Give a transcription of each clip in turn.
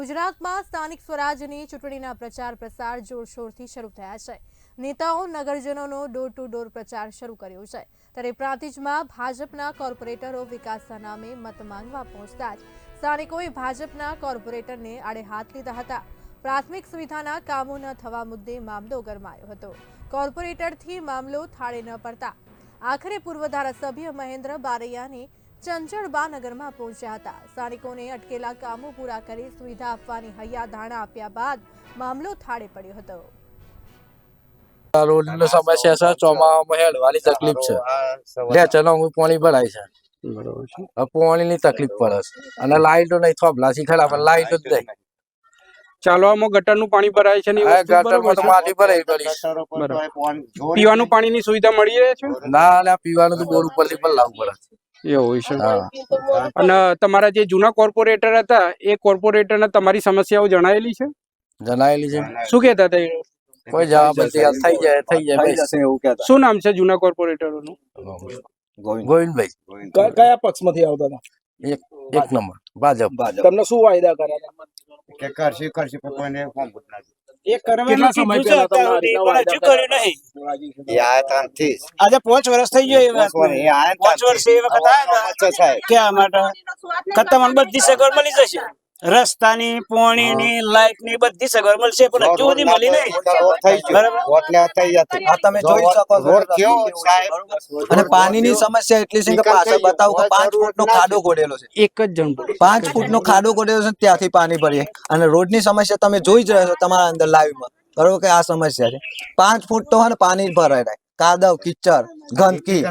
ગુજરાતમાં સ્થાનિક સ્વરાજની ચૂંટણીના પ્રચાર પ્રસાર જોરશોરથી શરૂ થયા છે. નેતાઓ નગરજનોનો ડોર ટુ ડોર પ્રચાર શરૂ કર્યો છે. ત્યારે પ્રાંતિજમાં ભાજપના કોર્પોરેટરો વિકાસના નામે મત માંગવા પહોંચતા જ સ્થાનિકોએ ભાજપના કોર્પોરેટરને આડે હાથ લીધા હતા. પ્રાથમિક સુવિધાના કામો ન થવા મુદ્દે મામલો ગરમાયો હતો. કોર્પોરેટરથી મામલો થાળે ન પડતા. આખરે પૂર્વ ધારાસભ્ય મહેન્દ્ર બારૈયાને ચંચળબા નગરમાં પહોંચ્યા હતા. સ્થાનિકોને અટકેલા કામો પૂરા કરી સુવિધા આપવાની હૈયા ધારણા આપ્યા બાદ મામલો થાળે પડ્યો હતો. આ રોડની સમસ્યા છે ચોમાસામાં હેડવાની તકલીફ છે. લે ચલો હું પાણી ભરાય છે. બરોબર છે. પાણીની તકલીફ પડે છે. અને લાઈટો નહીં થોભલાસી ખરા પણ લાઈટો જ નહીં. ચાલવામાં ગટરનું પાણી ભરાય છે ને ગટરમાં તો માટી ભરાઈ પડી પીવાનું પાણીની સુવિધા મળી રહે છે? ના આ પીવાનું તો બોર ઉપરથી પણ લાવવું પડે. એવું છે. અને તમારા જે જૂના કોર્પોરેટર હતા એ કોર્પોરેટરને તમારી સમસ્યાઓ જણાયેલી છે? જણાયેલી છે. શું કહેતા હતા કોઈ જવાબ નથી. થઈ જાય થઈ જાય. શું નામ છે જૂના કોર્પોરેટરોનું? ગોવિંદભાઈ. કયા પક્ષમાંથી આવતા હતા? એક એક નંબર. ભાજપ. તમને શું વાયદા કર્યા કે કરશે કરશે પણ કોઈને ફોર્મ ભરતા એ તમને આ રીતના વાયદા કર્યા? જ. આજે પાંચ વર્ષ થઈ ગયો એ વાત પાંચ વર્ષ એ વખત હતા થાય. માટે ખતમ બધી સગવડ મળી જશે રસ્તાની પોણીની લાઈટની બધી સગવડ મળશે. પણ હજુ સુધી મળી નહીં. રોડ થઈ ગયો. બરાબર. આ તમે જોઈ શકો છો. અને પાણીની સમસ્યા એટલી છે કે પાછળ બતાવું કે પાંચ રોડ ફૂટનો ના ખાડો ગોડેલો છે. એક જ જણ. પાંચ ફૂટનો ખાડો ગોડેલો છે ત્યાંથી પાણી ભરીએ. અને રોડની સમસ્યા તમે જોઈ જ રહ્યા છો તમારા અંદર લાઈવમાં. બરોબર કે આ સમસ્યા છે. પાંચ ફૂટ તો ને પાણી ભરાય રહે કાદવ કિચડ ગંદકી.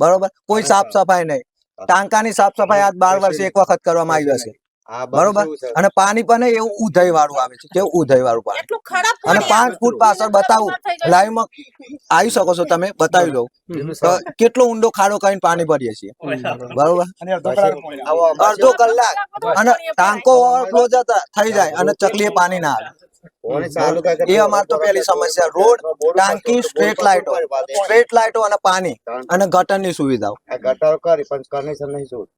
બરોબર? કોઈ સાફ સફાઈ નહીં. ટાંકાની સાફ સફાઈ આજ બાર વર્ષે એક વખત કરવામાં આવી હશે. બરોબર? અને પાણી પણ એવું ઉધઈ વાળું આવે છે. કેવું ઉધઈ વાળું પાણી અને પાંચ ફૂટ પાછળ બતાવું. લાઈવમાં આવી શકો છો તમે બતાવી દઉં. કેટલો ઊંડો ખાડો કરીને પાણી ભરીએ છીએ. બરોબર? અડધો કલાક અને ટાંકો ઓવરફ્લો જતા થઈ જાય અને ચકલીએ પાણી ના આવે. પાણી ચાલુ કરે કે એ અમાર તો પેલી સમસ્યા. રોડ ટાંકી સ્ટ્રેટ લાઇટો સ્ટ્રેટ લાઇટો અને પાણી. અને ગટરની સુવિધાઓ. ગટર કરી પણ કનેક્શન નહીં જોયું.